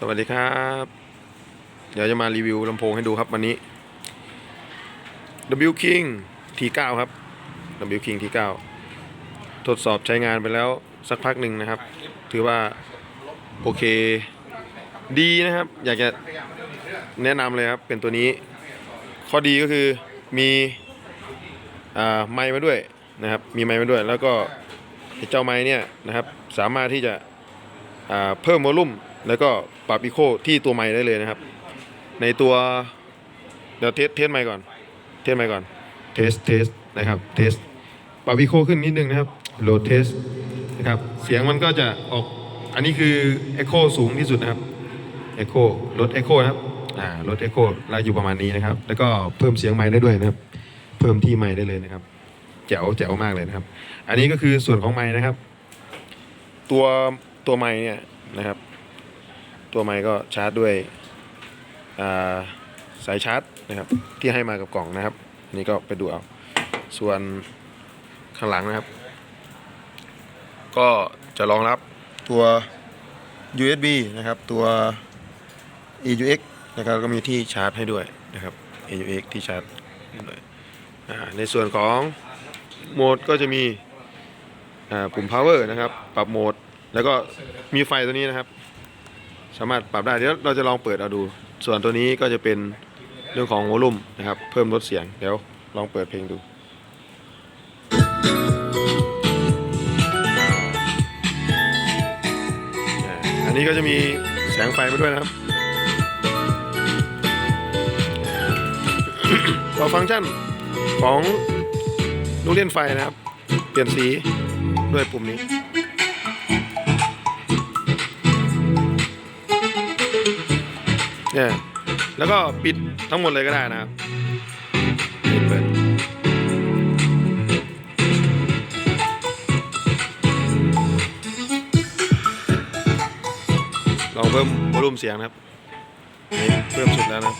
สวัสดีครับ เดี๋ยวจะมารีวิวลำโพงให้ดูครับวันนี้ W King T9 ครับ W King T9 ทดสอบใช้งานไปแล้วสักพักหนึ่งนะครับ ถือว่า โอเค ดีนะครับ อยากจะแนะนำเลยครับ เป็นตัวนี้ ข้อดีก็คือมีไมค์มาด้วยนะครับ มีไมค์มาด้วย แล้วก็เจ้าไมค์เนี่ยนะครับ สามารถที่จะเพิ่มวอลลุ่ม แล้วก็ปรับอีโคที่ตัวไมค์ได้เลยนะครับ ในตัวเดี๋ยวเทสเทสไมค์ก่อน เทสไมค์ก่อน เทสเทสนะครับ เทส ปรับอีโคขึ้นนิดนึงนะครับโหลดเทสนะครับ เสียงมันก็จะออก อันนี้คือเอโคสูงที่สุดนะครับเอโคลดเอโคนะครับ อ่า ลดเอโคไล่อยู่ประมาณนี้นะครับ แล้วก็เพิ่มเสียงไมค์ได้ด้วยนะครับ เพิ่มที่ไมค์ได้เลยนะครับ แจ๋วแจ๋วมากเลยนะครับ อันนี้ก็คือส่วนของไมค์นะครับ ตัวตัวไม้เนี่ยนะครับ ตัวไม้ก็ชาร์จด้วยาสายชาร์จนะครับที่ให้มากับกล่องนะครับนนี้ก็ไปดูเอา ส่วนข้างหลังนะครับ ก็จะรองรับตัว USB นะครับตัว AUX นะครับก็มีที่ชาร์จให้ด้วยนะครับ AUX ที่ชาร์จในส่วนของโหมดก็จะมีปุ่ม power นะครับ ปรับโหมด แล้วก็มีไฟตัวนี้นะครับ สามารถปรับได้เดี๋ยวเราจะลองเปิดเอาดู ส่วนตัวนี้ก็จะเป็นเรื่องของโวลลุ่มนะครับ เพิ่มลดเสียงเดี๋ยวลองเปิดเพลงดูอันนี้ก็จะมีแสงไฟมาด้วยนะครับต่อฟังก์ชันของลูกเล่นไฟนะครับ เปลี่ยนสีด้วยปุ่มนี้ เนี่ยแล้วก็ปิดทั้งหมดเลยก็ได้นะครับเปิดลองเพิ่มวอลุ่มเสียงนะครับ เพิ่มสุดแล้วนะ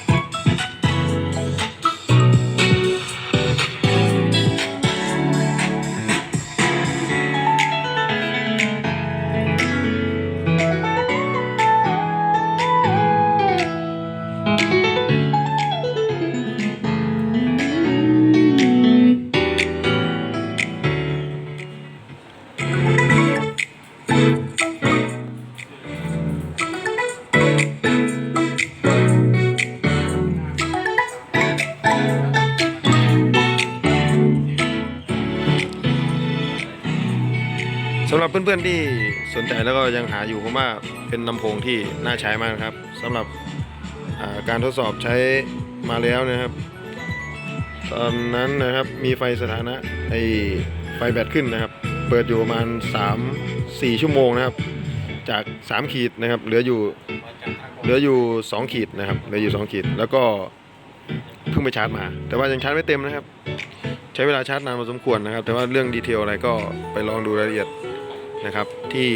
สำหรับเพื่อนๆที่สนใจแล้วก็ยังหาอยู่ผมว่าเป็นลำโพงที่น่าใช้มากครับสำหรับการทดสอบใช้มาแล้วนะครับ ตอนนั้นนะครับมีไฟสถานะไอไฟแบตขึ้นนะครับ เปิดอยู่ประมาณ 3 4 ชั่วโมงนะครับ จาก 3 ขีดนะครับ เหลืออยู่เหลืออยู่ 2 ขีดนะครับเหลืออยู่ 2 ขีด แล้วก็เพิ่งไปชาร์จมา แต่ว่ายังชาร์จไม่เต็มนะครับ ใช้เวลาชาร์จนานพอสมควรนะครับ แต่ว่าเรื่องดีเทลอะไรก็ไปลองดูรายละเอียด นะครับที่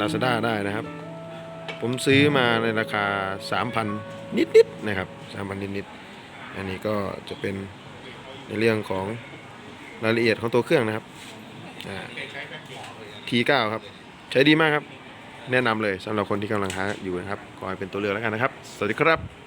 Lazada ได้นะครับ ผมซื้อมาในราคา 3,000 นิดๆนะครับ 3,000 นิดๆอันนี้ก็จะเป็นในเรื่องของรายละเอียดของตัวเครื่องนะครับ T9 ครับ ใช้ดีมากครับ แนะนำเลยสำหรับคนที่กำลังหาอยู่นะครับขอให้เป็นตัวเลือกแล้วกันนะครับ สวัสดีครับ